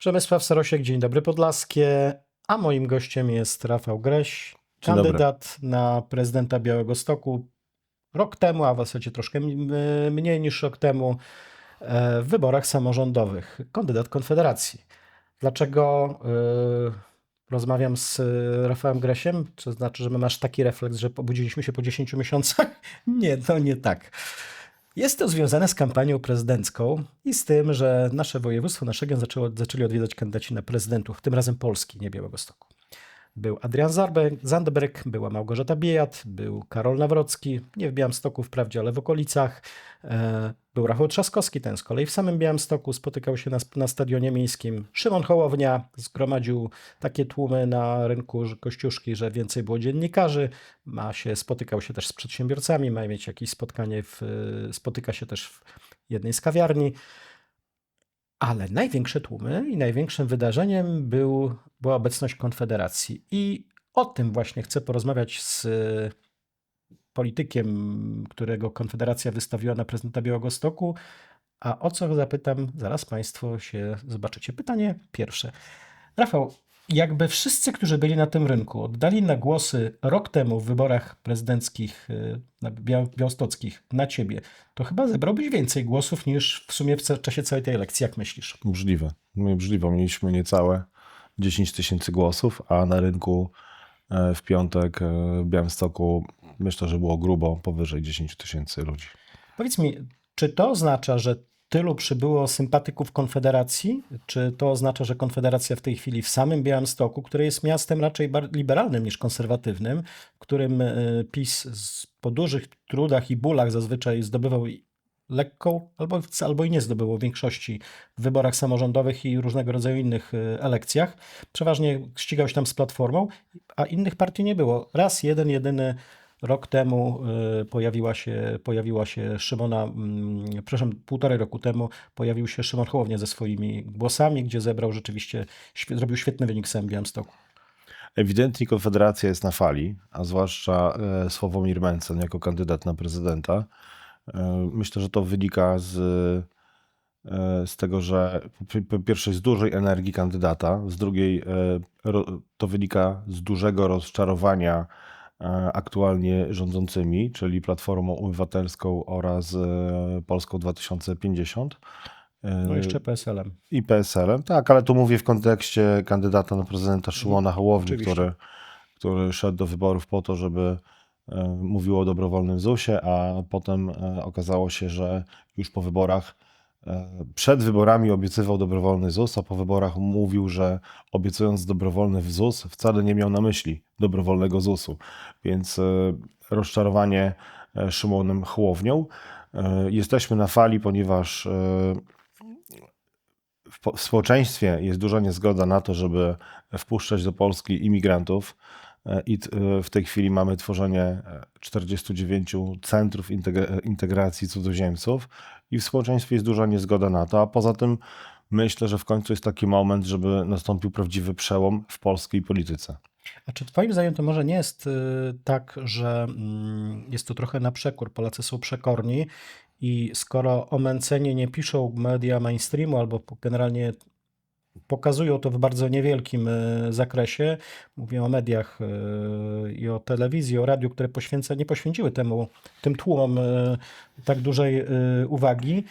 Przemysław Sarosiek, dzień dobry Podlaskie, a moim gościem jest Rafał Greś, Dzień dobry. kandydat na prezydenta Białego Stoku rok temu, a w zasadzie troszkę mniej niż rok temu e, w wyborach samorządowych. Kandydat Konfederacji. Dlaczego e, rozmawiam z Rafałem Gresiem? To znaczy, że my masz taki refleks, że obudziliśmy się po 10 miesiącach? Nie, to nie tak. Jest to związane z kampanią prezydencką i z tym, że nasze województwo, nasz region zaczęło, zaczęli odwiedzać kandydaci na prezydentów, tym razem Polski, nie Białegostoku. Był Adrian Zandberg, była Małgorzata Biejat, był Karol Nawrocki, nie w Białymstoku wprawdzie, ale w okolicach. E, Był Rafał Trzaskowski, ten z kolei w samym Białymstoku, spotykał się na, na stadionie miejskim. Szymon Hołownia zgromadził takie tłumy na rynku Kościuszki, że więcej było dziennikarzy. Ma się, spotykał się też z przedsiębiorcami, ma mieć jakieś spotkanie, w, spotyka się też w jednej z kawiarni. Ale największe tłumy i największym wydarzeniem był, była obecność Konfederacji. I o tym właśnie chcę porozmawiać z e, politykiem, którego Konfederacja wystawiła na prezydenta Białegostoku. A o co zapytam, zaraz Państwo się zobaczycie. Pytanie pierwsze. Rafał, jakby wszyscy, którzy byli na tym rynku, oddali na głosy rok temu w wyborach prezydenckich y, bia- białostockich na ciebie, to chyba zebrałbyś więcej głosów niż w sumie w czasie całej tej elekcji. Jak myślisz? Możliwe. Możliwe. Mieliśmy niecałe 10 tysięcy głosów, a na rynku e, w piątek e, w Białymstoku myślę, że było grubo powyżej 10 tysięcy ludzi. Powiedz mi, czy to oznacza, że tylu przybyło sympatyków Konfederacji? Czy to oznacza, że Konfederacja w tej chwili w samym Białymstoku, które jest miastem raczej liberalnym niż konserwatywnym, którym y, PiS po dużych trudach i bólach zazwyczaj zdobywał lekką albo, albo i nie zdobyło większości w wyborach samorządowych i różnego rodzaju innych y, elekcjach. Przeważnie ścigał się tam z Platformą, a innych partii nie było. Raz, jeden, jedyny Rok temu y, pojawiła się, pojawiła się Szymona, mm, przepraszam, półtorej roku temu pojawił się Szymon Hołownia ze swoimi głosami, gdzie zebrał rzeczywiście, zrobił świetny wynik w Białymstoku. Ewidentnie Konfederacja jest na fali, a zwłaszcza e, Sławomir Mencen jako kandydat na prezydenta. E, Myślę, że to wynika z, e, z tego, że po- pierwsze z dużej energii kandydata, z drugiej to wynika z dużego rozczarowania aktualnie rządzącymi, czyli Platformą Obywatelską oraz e, Polską 2050. E, No jeszcze PSL-em. i PSL-em, tak, ale tu mówię w kontekście kandydata na prezydenta Szymona Hołowni, Oczywiście. który, który szedł do wyborów po to, żeby e, mówił o dobrowolnym ZUS-ie, a potem e, okazało się, że już po wyborach, e, przed wyborami obiecywał dobrowolny ZUS, a po wyborach mówił, że obiecując dobrowolny ZUS wcale nie miał na myśli dobrowolnego ZUS-u. Więc e, rozczarowanie e, Szymonem Hołownią. E, Jesteśmy na fali, ponieważ e, w, po- w społeczeństwie jest duża niezgoda na to, żeby wpuszczać do Polski imigrantów. E, I e, w tej chwili mamy tworzenie e, 49 centrów integra- integracji cudzoziemców, i w społeczeństwie jest duża niezgoda na to. A poza tym myślę, że w końcu jest taki moment, żeby nastąpił prawdziwy przełom w polskiej polityce. A czy Twoim zdaniem to może nie jest tak, że mm, jest to trochę na przekór? Polacy są przekorni i skoro o Mencenie nie piszą media mainstreamu albo generalnie pokazują to w bardzo niewielkim y, zakresie, mówię o mediach y, i o telewizji, o radiu, które poświęca, nie poświęciły temu, tym tłumom y, tak dużej uwagi,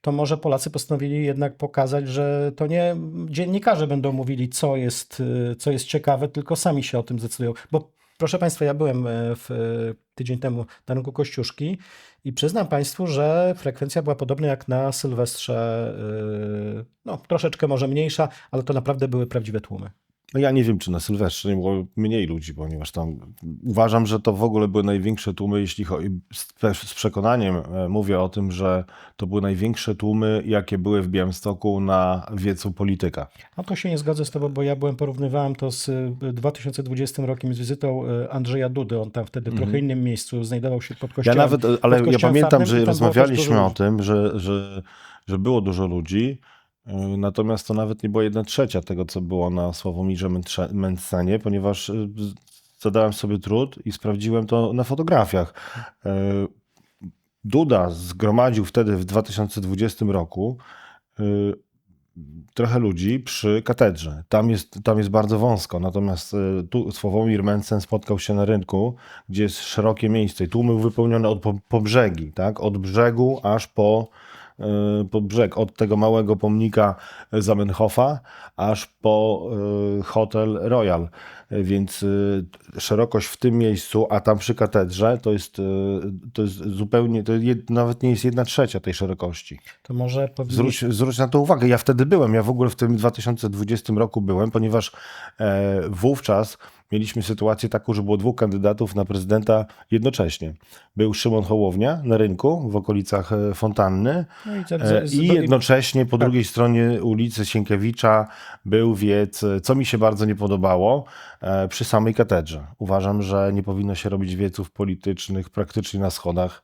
to może Polacy postanowili jednak pokazać, że to nie dziennikarze będą mówili, co jest, co jest ciekawe, tylko sami się o tym zdecydują. Bo proszę Państwa, ja byłem y, w, y, tydzień temu na rynku Kościuszki i przyznam Państwu, że frekwencja była podobna jak na Sylwestrze, y, no troszeczkę może mniejsza, ale to naprawdę były prawdziwe tłumy. No ja nie wiem, czy na Sylwestrze nie było mniej ludzi, ponieważ tam uważam, że to w ogóle były największe tłumy, jeśli chodzi, z, przekonaniem e, mówię o tym, że to były największe tłumy, jakie były w Białymstoku na wiecu polityka. A to się nie zgodzę z Tobą, bo ja byłem, porównywałem to z y, 2020 rokiem z wizytą y, Andrzeja Dudy. On tam wtedy w trochę innym miejscu znajdował się pod Ja kościołem. nawet, ale ja pamiętam, Farnym że rozmawialiśmy o tym, że, że, że było dużo ludzi, natomiast to nawet nie była jedna trzecia tego, co było na Sławomirze Mencenie, ponieważ y, zadałem sobie trud i sprawdziłem to na fotografiach. Y, Duda zgromadził wtedy w 2020 roku y, trochę ludzi przy katedrze. Tam jest, tam jest bardzo wąsko, natomiast tu Sławomir Mencen spotkał się na rynku, gdzie jest szerokie miejsce i tłumy wypełnione od po, po brzegi, tak? od brzegu aż po, po brzeg, od tego małego pomnika Zamenhofa aż po e, hotel Royal. E, Więc e, szerokość w tym miejscu, a tam przy katedrze to jest, e, to jest zupełnie, to jed, nawet nie jest jedna trzecia tej szerokości. To może powinni... Zwróć, zwróć na to uwagę. Ja wtedy byłem, ja w ogóle w tym 2020 roku byłem, ponieważ e, wówczas mieliśmy sytuację taką, że było dwóch kandydatów na prezydenta jednocześnie. Był Szymon Hołownia na rynku w okolicach e, Fontanny No i, to- e, z- i z- jednocześnie po tak. drugiej stronie ulicy Sienkiewicza był wiec, e, co mi się bardzo nie podobało, przy samej katedrze. Uważam, że nie powinno się robić wieców politycznych praktycznie na schodach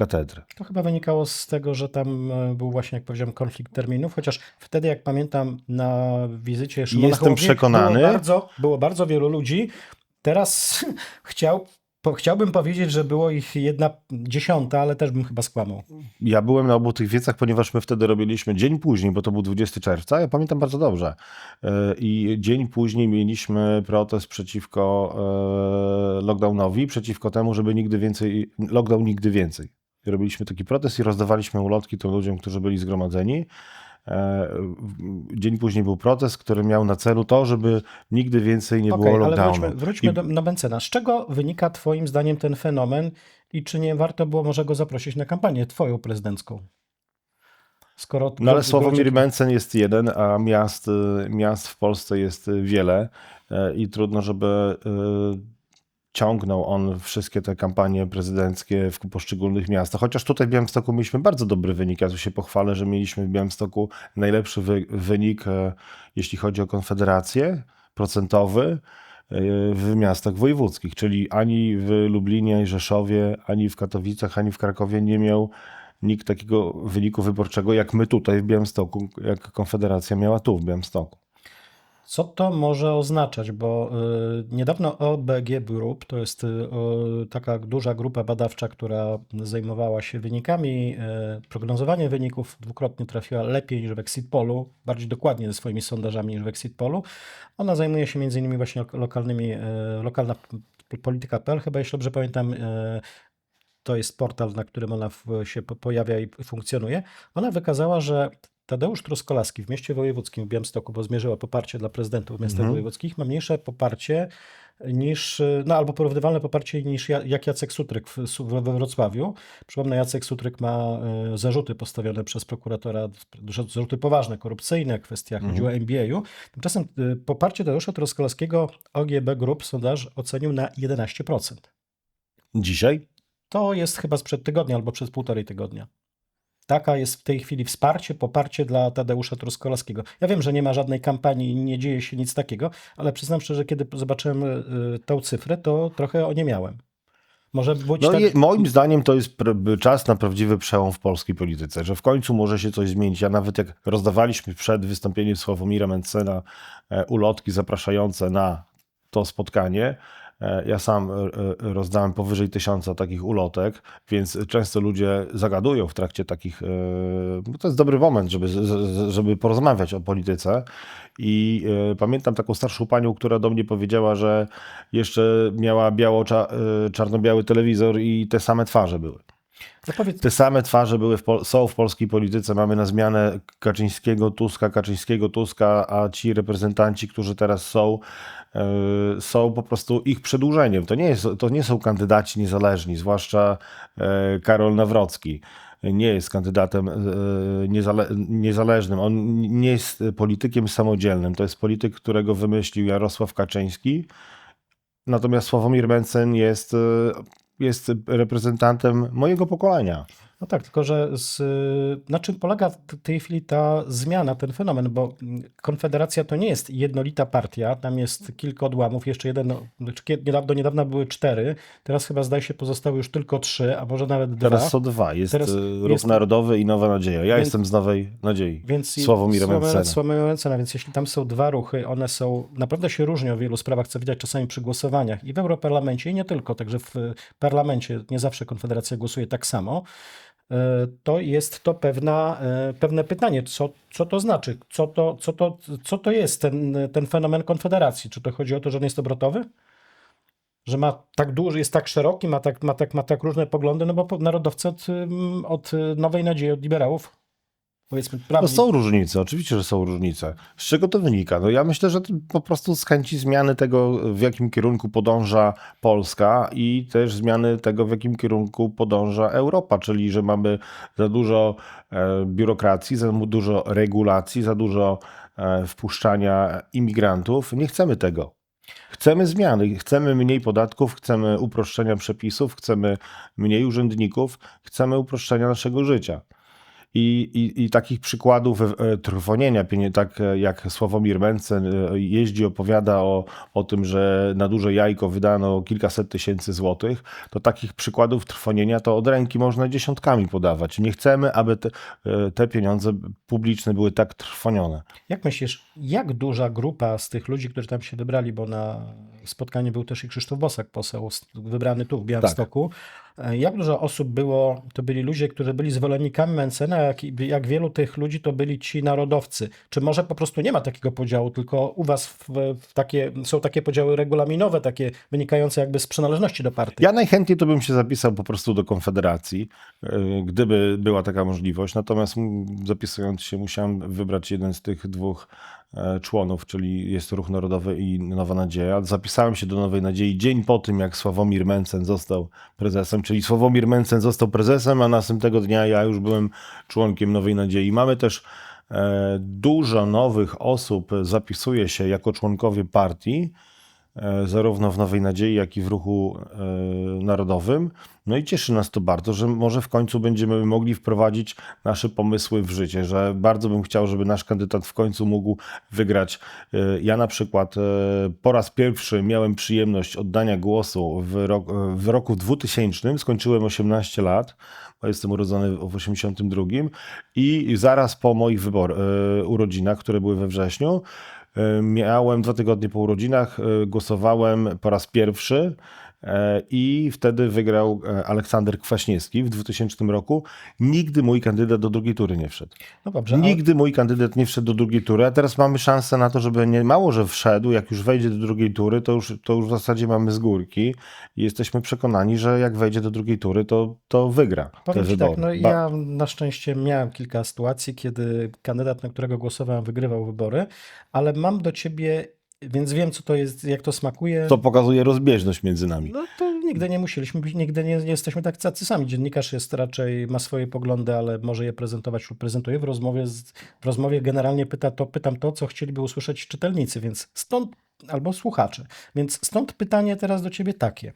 katedry. To chyba wynikało z tego, że tam e, był właśnie, jak powiedziałem, konflikt terminów, chociaż wtedy, jak pamiętam, na wizycie Szymona Jestem Hołowni przekonany- Było bardzo, było bardzo wielu ludzi. Teraz chciał, po, chciałbym powiedzieć, że było ich jedna dziesiąta, ale też bym chyba skłamał. Ja byłem na obu tych wiecach, ponieważ my wtedy robiliśmy dzień później, bo to był 20 czerwca, ja pamiętam bardzo dobrze. E, I dzień później mieliśmy protest przeciwko e, lockdownowi, przeciwko temu, żeby nigdy więcej, lockdown nigdy więcej. Robiliśmy taki protest i rozdawaliśmy ulotki tym ludziom, którzy byli zgromadzeni. E, Dzień później był protest, który miał na celu to, żeby nigdy więcej nie Okej, było ale lockdownu. wróćmy, wróćmy I- do, na Bencena. Z czego wynika Twoim zdaniem ten fenomen i czy nie warto było może go zaprosić na kampanię Twoją prezydencką? Skoro No ale Sławomir Mencen jest jeden, a miast, miast w Polsce jest wiele e, i trudno, żeby y, ciągnął on wszystkie te kampanie prezydenckie w poszczególnych miastach. Chociaż tutaj w Białymstoku mieliśmy bardzo dobry wynik. Ja tu się pochwalę, że mieliśmy w Białymstoku najlepszy wy, wynik, e, jeśli chodzi o konfederację, procentowy e, w miastach wojewódzkich, czyli ani w Lublinie i Rzeszowie, ani w Katowicach, ani w Krakowie nie miał nikt takiego wyniku wyborczego jak my tutaj w Białymstoku, jak Konfederacja miała tu w Białymstoku. Co to może oznaczać? Bo y, niedawno OBG Group, to jest y, taka duża grupa badawcza, która zajmowała się wynikami, y, prognozowaniem wyników, dwukrotnie trafiła lepiej niż w Exit Polu, bardziej dokładnie ze swoimi sondażami niż w Exit Polu. Ona zajmuje się między innymi właśnie lok- lokalnymi, lokalna polityka.pl, chyba jeśli dobrze pamiętam, to jest portal, na którym ona się po- pojawia i funkcjonuje. Ona wykazała, że Tadeusz Truskolaski w mieście wojewódzkim w Białymstoku, bo zmierzyła poparcie dla prezydentów w miastach Mhm. wojewódzkich, ma mniejsze poparcie niż, no albo porównywalne poparcie niż Ja- jak Jacek Sutryk w, we Wrocławiu. Przypomnę, Jacek Sutryk ma e, zarzuty postawione przez prokuratora, zarzuty poważne, korupcyjne, kwestia Mhm. chodziło o MBA-u. Tymczasem e, poparcie Tadeusza Truskolaskiego OGB Group sondaż ocenił na 11%. Dzisiaj To jest chyba sprzed tygodnia albo przez półtorej tygodnia. Taka jest w tej chwili wsparcie, poparcie dla Tadeusza Truskolaskiego. Ja wiem, że nie ma żadnej kampanii nie dzieje się nic takiego, ale przyznam szczerze, kiedy zobaczyłem y, tą cyfrę, to trochę o nie miałem. Może być No tak... moim zdaniem to jest czas na prawdziwy przełom w polskiej polityce, że w końcu może się coś zmienić. Ja nawet jak rozdawaliśmy przed wystąpieniem Sławomira Mencena e, ulotki zapraszające na to spotkanie, e, ja sam e, e, rozdałem powyżej tysiąca takich ulotek, więc często ludzie zagadują w trakcie takich. e, No to jest dobry moment, żeby, żeby porozmawiać o polityce. I e, pamiętam taką starszą panią, która do mnie powiedziała, że jeszcze miała biało, cza, e, czarno-biały telewizor i te same twarze były. Zapowiedz, Te same twarze były w, Pol- są w polskiej polityce. Mamy na zmianę Kaczyńskiego, Tuska, Kaczyńskiego, Tuska, a ci reprezentanci, którzy teraz są, e, są po prostu ich przedłużeniem. To nie, jest, to nie są kandydaci niezależni, zwłaszcza e, Karol Nawrocki. Nie jest kandydatem e, niezale, niezależnym. On nie jest politykiem samodzielnym. To jest polityk, którego wymyślił Jarosław Kaczyński. Natomiast Sławomir Mencen jest, e, jest reprezentantem mojego pokolenia. No tak, tylko że z, na czym polega w tej chwili ta zmiana, ten fenomen, bo mm, Konfederacja to nie jest jednolita partia, tam jest kilka odłamów, jeszcze jeden, no, znaczy niedawno, niedawno były cztery, teraz chyba zdaje się pozostały już tylko trzy, a może nawet dwa. Teraz są dwa. Jest Teraz e, Ruch jest- Narodowy i Nowa Nadzieja. Ja Więc- jestem z Nowej Nadziei. Więc Sławomira- Mencena. Sławomira Mencena, więc jeśli tam są dwa ruchy, one są, naprawdę się różnią w wielu sprawach, co widać czasami przy głosowaniach i w Europarlamencie i nie tylko, także w parlamencie nie zawsze Konfederacja głosuje tak samo. E, to jest to pewna, e, pewne pytanie, co, co to znaczy, co to, co, to, co to jest ten, ten fenomen konfederacji? Czy to chodzi o to, że on jest obrotowy? Że ma tak duży, jest tak szeroki, ma tak, ma tak, ma tak różne poglądy, no bo narodowcy od, ym, od Nowej Nadziei, od liberałów, powiedzmy No są różnice, oczywiście, że są różnice. Z czego to wynika? No ja myślę, że to po prostu z chęci zmiany tego, w jakim kierunku podąża Polska i też zmiany tego, w jakim kierunku podąża Europa, czyli że mamy za dużo e, biurokracji, za dużo regulacji, za dużo e, wpuszczania imigrantów. Nie chcemy tego. Chcemy zmiany, chcemy mniej podatków, chcemy uproszczenia przepisów, chcemy mniej urzędników, chcemy uproszczenia naszego życia. I, i, I takich przykładów e, trwonienia, tak e, jak Sławomir Mencen e, jeździ, opowiada o, o tym, że na duże jajko wydano kilkaset tysięcy złotych, to takich przykładów trwonienia to od ręki można dziesiątkami podawać. Nie chcemy, aby te, te pieniądze publiczne były tak trwonione. Jak myślisz, jak duża grupa z tych ludzi, którzy tam się wybrali, bo na spotkaniu był też i Krzysztof Bosak, poseł wybrany tu w Białymstoku, e, jak dużo osób było, to byli ludzie, którzy byli zwolennikami Mencena, jak, jak wielu tych ludzi to byli ci narodowcy? Czy może po prostu nie ma takiego podziału, tylko u was w, w takie, są takie podziały regulaminowe, takie wynikające jakby z przynależności do partii? Ja najchętniej to bym się zapisał po prostu do Konfederacji, e, gdyby była taka możliwość. Natomiast zapisując się musiałem wybrać jeden z tych dwóch e, członów, czyli jest Ruch Narodowy i Nowa Nadzieja. Zapisałem się do Nowej Nadziei dzień po tym, jak Sławomir Mencen został prezesem, czyli Sławomir Mencen został prezesem, a następnego dnia ja już byłem członkiem Nowej Nadziei. Mamy też e, dużo nowych osób zapisuje się jako członkowie partii e, zarówno w Nowej Nadziei, jak i w ruchu e, narodowym. No i cieszy nas to bardzo, że może w końcu będziemy mogli wprowadzić nasze pomysły w życie, że bardzo bym chciał, żeby nasz kandydat w końcu mógł wygrać. E, Ja na przykład e, po raz pierwszy miałem przyjemność oddania głosu w, rok, w roku 2000, skończyłem 18 lat, bo jestem urodzony w 82 i zaraz po moich wybor, e, urodzinach, które były we wrześniu, E, Miałem dwa tygodnie po urodzinach, e, głosowałem po raz pierwszy e, i wtedy wygrał e, Aleksander Kwaśniewski w 2000 roku. Nigdy mój kandydat do drugiej tury nie wszedł. No dobrze, ale- Nigdy mój kandydat nie wszedł do drugiej tury, a teraz mamy szansę na to, żeby nie mało, że wszedł, jak już wejdzie do drugiej tury, to już, to już w zasadzie mamy z górki i jesteśmy przekonani, że jak wejdzie do drugiej tury, to, to wygra Powiem te tak, wybory. no Ba- ja na szczęście miałem kilka sytuacji, kiedy kandydat, na którego głosowałem, wygrywał wybory, ale mam do ciebie, więc wiem, co to jest, jak to smakuje. To pokazuje rozbieżność między nami. No to nigdy nie musieliśmy być, nigdy nie, nie jesteśmy tak tacy sami. Dziennikarz jest raczej, ma swoje poglądy, ale może je prezentować lub prezentuje w rozmowie. Z, w rozmowie generalnie pyta to, pytam to, co chcieliby usłyszeć czytelnicy, więc stąd, albo słuchacze. Więc stąd pytanie teraz do ciebie takie.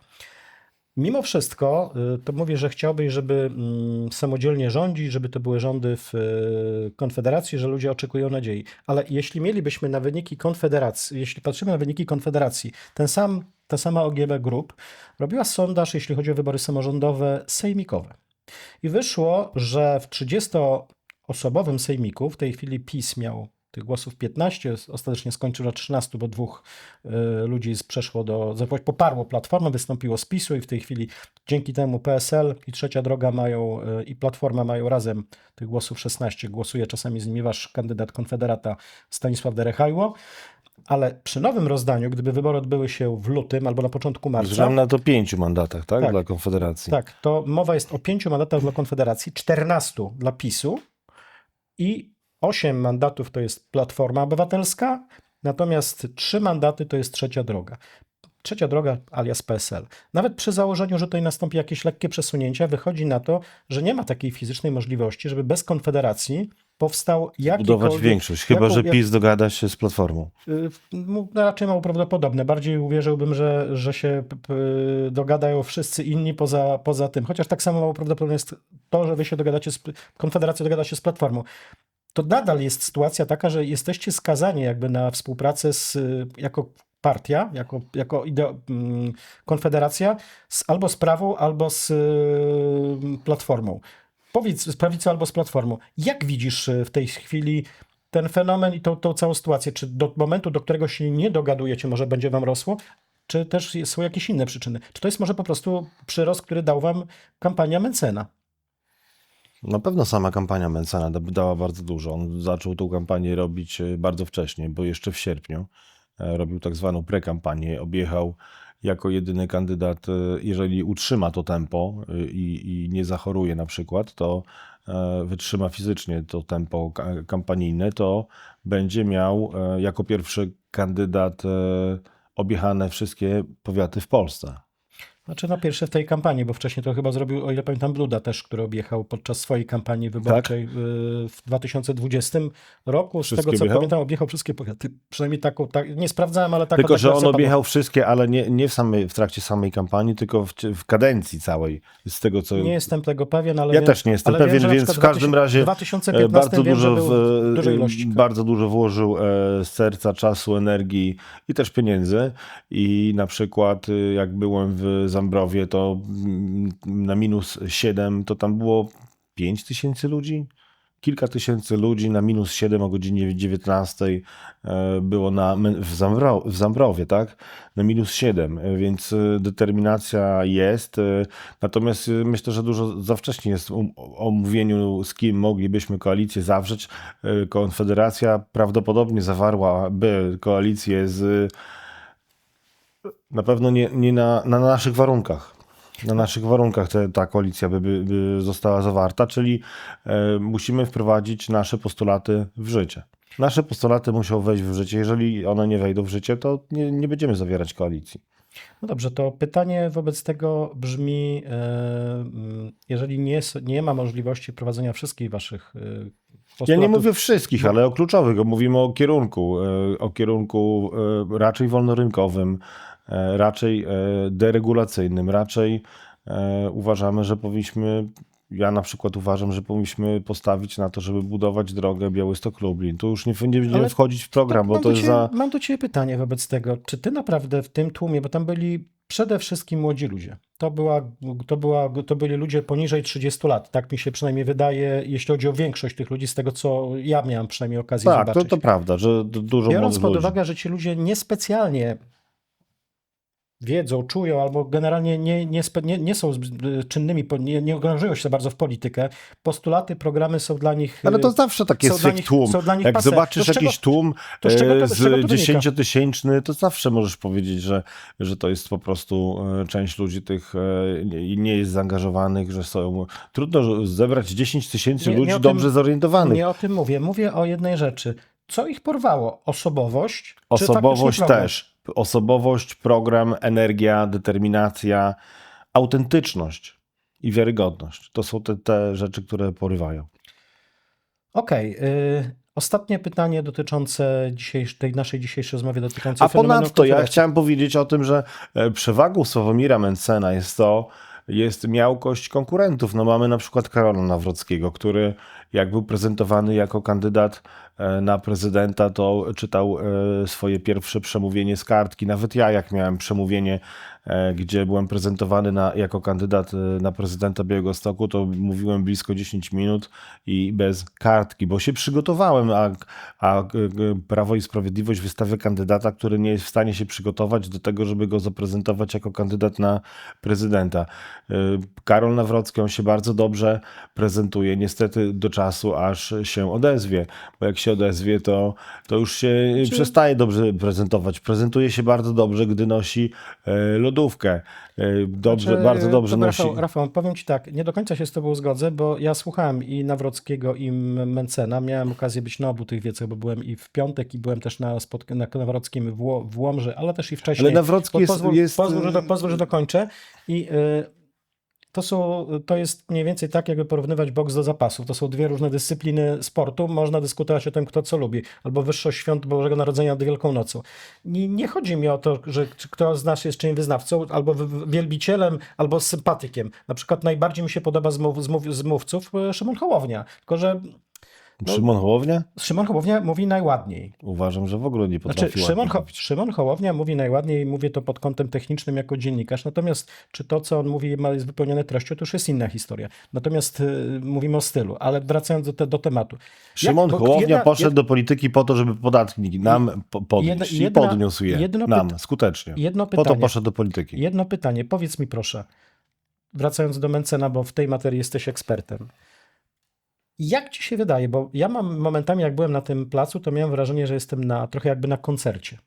Mimo wszystko, y, to mówię, że chciałbyś, żeby mm, samodzielnie rządzić, żeby to były rządy w y, Konfederacji, że ludzie oczekują nadziei. Ale jeśli mielibyśmy na wyniki Konfederacji, jeśli patrzymy na wyniki Konfederacji, ten sam, ta sama OGB Group robiła sondaż, jeśli chodzi o wybory samorządowe sejmikowe. I wyszło, że w 30-osobowym sejmiku, w tej chwili PiS miał tych głosów 15, ostatecznie skończył na 13, bo dwóch y, ludzi przeszło do, poparło Platformę, wystąpiło z PiSu i w tej chwili dzięki temu PSL i Trzecia Droga mają y, i Platforma mają razem tych głosów 16. Głosuje czasami z nimi wasz kandydat Konfederata Stanisław Derechajło. Ale przy nowym rozdaniu, gdyby wybory odbyły się w lutym albo na początku marca, Zresztą na to pięciu mandatach, tak? Tak. Dla Konfederacji. tak, to mowa jest o pięciu mandatach dla Konfederacji, 14 dla PiSu i 8 mandatów to jest Platforma Obywatelska, natomiast 3 mandaty to jest Trzecia Droga. Trzecia droga alias PSL. Nawet przy założeniu, że tutaj nastąpi jakieś lekkie przesunięcia, wychodzi na to, że nie ma takiej fizycznej możliwości, żeby bez Konfederacji powstał jakikolwiek... Budować większość, chyba jaką- że jak- PiS dogada się z Platformą. Y, no, raczej mało prawdopodobne. Bardziej uwierzyłbym, że, że się dogadają wszyscy inni poza, poza tym. Chociaż tak samo mało prawdopodobne jest to, że wy się dogadacie, z, Konfederacja dogada się z Platformą. To nadal jest sytuacja taka, że jesteście skazani jakby na współpracę z, y, jako partia, jako, jako ideo, mm, konfederacja z, albo z prawą, albo z y, Platformą. Powiedz z prawicą albo z Platformą. Jak widzisz y, w tej chwili ten fenomen i tą, tą całą sytuację? Czy do momentu, do którego się nie dogadujecie, może będzie wam rosło? Czy też są jakieś inne przyczyny? Czy to jest może po prostu przyrost, który dał wam kampania Mencena? Na pewno sama kampania da- dała bardzo dużo. On zaczął tą kampanię robić e, bardzo wcześnie, bo jeszcze w sierpniu e, robił tak zwaną prekampanię. Objechał jako jedyny kandydat, e, jeżeli utrzyma to tempo i, i nie zachoruje na przykład, to wytrzyma fizycznie to tempo ka- kampanijne, to będzie miał jako pierwszy kandydat objechane wszystkie powiaty w Polsce. Znaczy no pierwsze w tej kampanii, bo wcześniej to chyba zrobił, o ile pamiętam, Bluda też, który objechał podczas swojej kampanii wyborczej y, w 2020 roku. Z Wszystkie tego co objechał? pamiętam, objechał wszystkie powiaty. Przynajmniej taką, tak, nie sprawdzałem, ale taką Tylko, tak że on objechał wszystkie, ale nie, nie w, samej, w trakcie samej kampanii, tylko w, w kadencji całej. Z tego, co. Nie jestem tego pewien, ale Ja wiem, też nie jestem pewien, na więc w każdym 2000 razie, W 2015 E, bardzo wiem, dużo, w, dużej ilości. bardzo dużo włożył e, serca, czasu, energii i też pieniędzy. I na przykład, e, jak byłem w Zambrowie, to mm, na minus 7 to tam było 5 tysięcy ludzi. Kilka tysięcy ludzi na minus 7 o godzinie 19 e, było na, w, Zambro, w Zambrowie, tak? Na minus 7, e, więc e, determinacja jest. Natomiast myślę, że dużo za wcześnie jest um- o mówieniu, z kim moglibyśmy koalicję zawrzeć. Konfederacja prawdopodobnie zawarłaby koalicję z na pewno nie, nie na, na naszych warunkach. Na naszych warunkach te, ta koalicja by, by, by została zawarta, czyli e, musimy wprowadzić nasze postulaty w życie. Nasze postulaty muszą wejść w życie. Jeżeli one nie wejdą w życie, to nie, nie będziemy zawierać koalicji. No dobrze, to pytanie wobec tego brzmi, e, mm, jeżeli nie, nie ma możliwości wprowadzenia wszystkich waszych e, Ja postulatów, nie mówię wszystkich, ale o kluczowych. Mówimy o kierunku, e, o kierunku e, raczej wolnorynkowym, raczej e, deregulacyjnym, raczej e, uważamy, że powinniśmy, ja na przykład uważam, że powinniśmy postawić na to, żeby budować drogę Białystok-Lublin. Tu już nie, będziemy Ale wchodzić w program, Tak, bo to jest ciebie, za... Mam do Ciebie pytanie wobec tego. Czy Ty naprawdę w tym tłumie, bo tam byli przede wszystkim młodzi ludzie. To, była, to, była, to byli ludzie poniżej 30 lat. Tak mi się przynajmniej wydaje, jeśli chodzi o większość tych ludzi, z tego co ja miałem przynajmniej okazję Tak, to, zobaczyć. to prawda, że du- dużo Biorąc pod ludzi. uwagę, że ci ludzie niespecjalnie wiedzą, czują albo generalnie nie, nie, nie, nie są zb- czynnymi, nie, nie angażują się bardzo w politykę, postulaty, programy są dla nich... Ale to y, zawsze tak jest nich- tłum. Jak zobaczysz czego- jakiś tłum to z czego to- e, z dziesięciotysięczny, to zawsze możesz powiedzieć, że, że to jest po prostu e, część ludzi tych e, nie- nie jest zaangażowanych, że są... Trudno zebrać 10 tysięcy Nie- nie ludzi tym- dobrze zorientowanych. Nie o tym mówię. Mówię o jednej rzeczy. Co ich porwało? Osobowość? Osobowość też. Osobowość, program, energia, determinacja, autentyczność i wiarygodność. To są te, te rzeczy, które porywają. Okej. y, ostatnie pytanie dotyczące dzisiejsz, tej naszej dzisiejszej rozmowy dotyczącej A ponadto ja chciałem powiedzieć o tym, że e, przewagą Sławomira Mencena jest to, jest miałkość konkurentów. No mamy na przykład Karola Nawrockiego, który jak był prezentowany jako kandydat na prezydenta, to czytał e, swoje pierwsze przemówienie z kartki. Nawet ja, jak miałem przemówienie, e, gdzie byłem prezentowany na, jako kandydat e, na prezydenta Białegostoku, to mówiłem blisko 10 minut i bez kartki, bo się przygotowałem, a, a e, e, Prawo i Sprawiedliwość wystawia kandydata, który nie jest w stanie się przygotować do tego, żeby go zaprezentować jako kandydat na prezydenta. E, Karol Nawrocki, on się bardzo dobrze prezentuje, niestety do czasu, aż się odezwie, bo jak się odezwie, to, to już się przestaje dobrze prezentować. Prezentuje się bardzo dobrze, gdy nosi e, lodówkę. E, Dobrze, Znaczy, bardzo dobrze nosi. Rafał, Rafał, powiem Ci tak, nie do końca się z Tobą zgodzę, bo ja słuchałem i Nawrockiego, i Mencena. Miałem okazję być na obu tych wiecach, bo byłem i w piątek, i byłem też na, spotk- na Nawrockim w, Ło- w Łomży, ale też i wcześniej. Ale Nawrocki Po- jest- pozwól, jest- Pozwól, że, do, pozwól, że dokończę. I y, to, są, to jest mniej więcej tak, jakby porównywać boks do zapasów. To są dwie różne dyscypliny sportu. Można dyskutować o tym, kto co lubi. Albo wyższość świąt Bożego Narodzenia nad Wielką Nocą. Nie, nie chodzi mi o to, że kto z nas jest czyim wyznawcą, albo wielbicielem, albo sympatykiem. Na przykład najbardziej mi się podoba z, mów, z, mów, z mówców e, Szymon Hołownia. Tylko, że Szymon Hołownia? Szymon Hołownia mówi najładniej. Uważam, że w ogóle nie Znaczy, potrafi Szymon, ładnie Ho-. Szymon Hołownia mówi najładniej mówię to pod kątem technicznym jako dziennikarz. Natomiast czy to, co on mówi, ma, jest wypełnione treścią, to już jest inna historia. Natomiast y, mówimy o stylu. Ale wracając do, te, do tematu. Szymon bo Hołownia jedna- poszedł do polityki po to, żeby podatki nam po- podnieść. jedna- I podniósł je jedno nam skutecznie. jedno Po to pytanie. poszedł do polityki. Jedno pytanie, powiedz mi proszę, wracając do Mencena, bo w tej materii jesteś ekspertem. Jak ci się wydaje? Bo ja mam momentami, jak byłem na tym placu, to miałem wrażenie, że jestem na, trochę jakby na koncercie.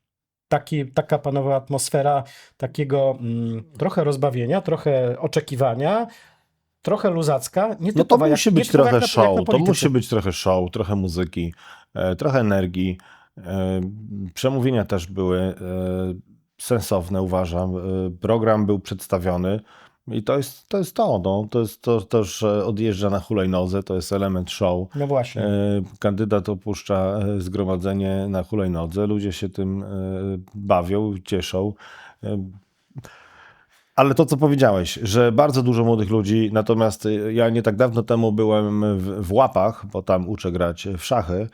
Taki, taka panowała atmosfera takiego mm, trochę rozbawienia, trochę oczekiwania, trochę luzacka. Nie No to musi jak, być trochę jak na, show, to musi być trochę show, trochę muzyki, e, trochę energii. E, Przemówienia też były e, sensowne, uważam. E, Program był przedstawiony i to jest to, jest to, no. to jest to, że odjeżdża na hulajnodze, to jest element show. No właśnie. E, Kandydat opuszcza e, zgromadzenie na hulajnodze, ludzie się tym e, bawią, cieszą. Ale to, co powiedziałeś, że bardzo dużo młodych ludzi, natomiast ja nie tak dawno temu byłem w, w Łapach, bo tam uczę grać w szachy,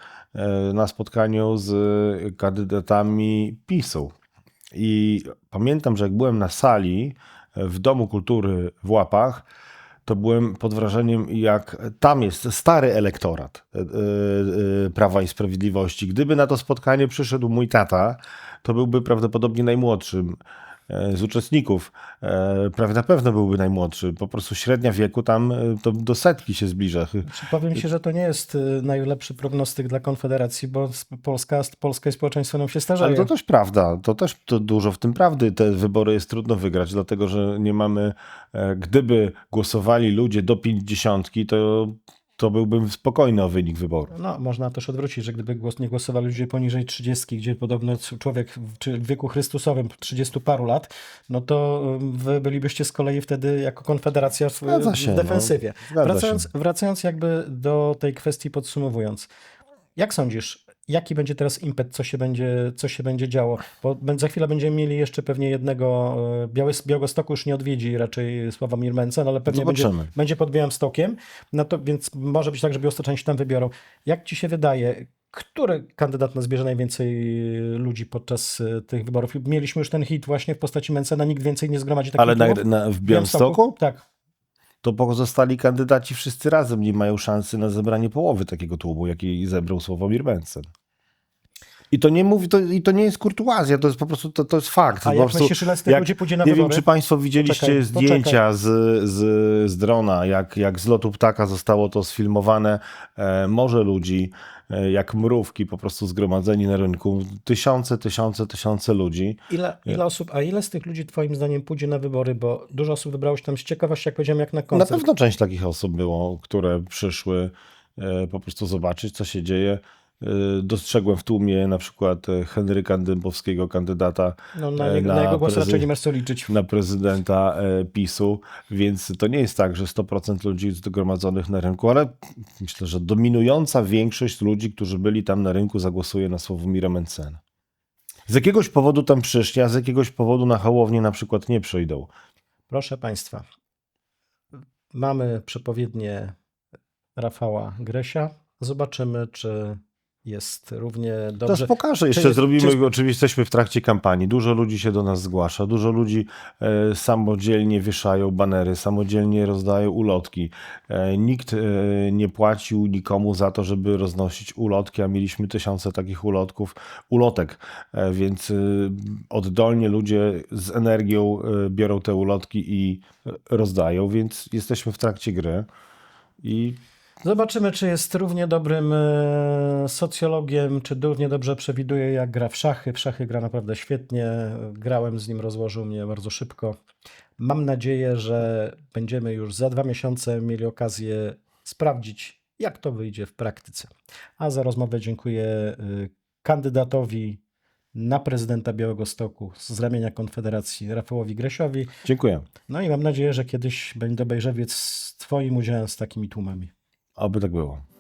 na spotkaniu z kandydatami PiSu. I pamiętam, że jak byłem na sali w Domu Kultury w Łapach, to byłem pod wrażeniem, jak tam jest stary elektorat e, e, Prawa i Sprawiedliwości. Gdyby na to spotkanie przyszedł mój tata, to byłby prawdopodobnie najmłodszym z uczestników. E, Prawie na pewno byłby najmłodszy. Po prostu średnia wieku tam e, to do setki się zbliża. Czy Powiem ci, że to nie jest najlepszy prognostyk dla Konfederacji, bo Polska, i społeczeństwo nam się starzeje. Ale to też prawda, to też to dużo w tym prawdy. Te wybory jest trudno wygrać, dlatego że nie mamy, e, gdyby głosowali ludzie do 50, to, to byłbym spokojny o wynik wyboru. No, można też odwrócić, że gdyby głos, nie głosowali ludzie poniżej 30, gdzie podobno człowiek w, czy w wieku Chrystusowym 30 paru lat, no to ym, wy bylibyście z kolei wtedy jako Konfederacja w, się, w no. defensywie. Zgadza wracając, wracając jakby do tej kwestii podsumowując, jak sądzisz, jaki będzie teraz impet, co się będzie, co się będzie działo? Bo za chwilę będziemy mieli jeszcze pewnie jednego, e, Biały, Białegostoku już nie odwiedzi raczej Sławomir Mencen, ale pewnie będzie, będzie pod Białymstokiem, no to więc może być tak, że Białostoczni się tam wybiorą. Jak ci się wydaje, który kandydat nazbierze najwięcej ludzi podczas e, tych wyborów? Mieliśmy już ten hit właśnie w postaci Mencena, nikt więcej nie zgromadzi takich Ale na, na, w Białymstoku Tak. To pozostali kandydaci wszyscy razem nie mają szansy na zebranie połowy takiego tłumu, jaki zebrał Sławomir Mencen. I to nie mówi, to, i to nie jest kurtuazja, to jest po prostu, to, to jest fakt. A jak prostu, myślisz, ile z tych jak- ludzi pójdzie na nie wybory? wiem, czy Państwo widzieliście Poczekaj, zdjęcia z, z, z drona, jak, jak z lotu ptaka zostało to sfilmowane. E, morze ludzi, jak mrówki po prostu zgromadzeni na rynku. Tysiące, tysiące, tysiące ludzi. Ile, ile osób, a ile z tych ludzi twoim zdaniem pójdzie na wybory? Bo dużo osób wybrało się tam z ciekawości, jak powiedziałem, jak na koncert. Na pewno część takich osób było, które przyszły e, po prostu zobaczyć, co się dzieje. E, Dostrzegłem w tłumie na przykład e, Henryka Dębowskiego, kandydata No, na, e, niego, na, jego głos raczej nie masz co liczyć. na prezydenta e, PiSu, więc to nie jest tak, że 100% ludzi zgromadzonych na rynku, ale myślę, że dominująca większość ludzi, którzy byli tam na rynku, zagłosuje na Sławomira Mencena. Z jakiegoś powodu tam przyszli, a z jakiegoś powodu na Hołownię na przykład nie przyjdą. Proszę Państwa, mamy przepowiednię Rafała Gresia. Zobaczymy, czy jest równie dobrze. Teraz pokażę, jeszcze jest- zrobimy, czy oczywiście jesteśmy w trakcie kampanii, dużo ludzi się do nas zgłasza, dużo ludzi e, samodzielnie wieszają banery, samodzielnie rozdają ulotki. E, nikt e, nie płacił nikomu za to, żeby roznosić ulotki, a mieliśmy tysiące takich ulotków, ulotek, e, więc e, oddolnie ludzie z energią e, biorą te ulotki i rozdają, więc jesteśmy w trakcie gry i Zobaczymy, czy jest równie dobrym e, socjologiem, czy równie dobrze przewiduje, jak gra w szachy. W szachy gra naprawdę świetnie. Grałem z nim, rozłożył mnie bardzo szybko. Mam nadzieję, że będziemy już za dwa miesiące mieli okazję sprawdzić, jak to wyjdzie w praktyce. A za rozmowę dziękuję e, kandydatowi na prezydenta Białegostoku z ramienia Konfederacji Rafałowi Gresiowi. dziękuję. No i mam nadzieję, że kiedyś będę obejrzewiec z Twoim udziałem z takimi tłumami. Oby tak było.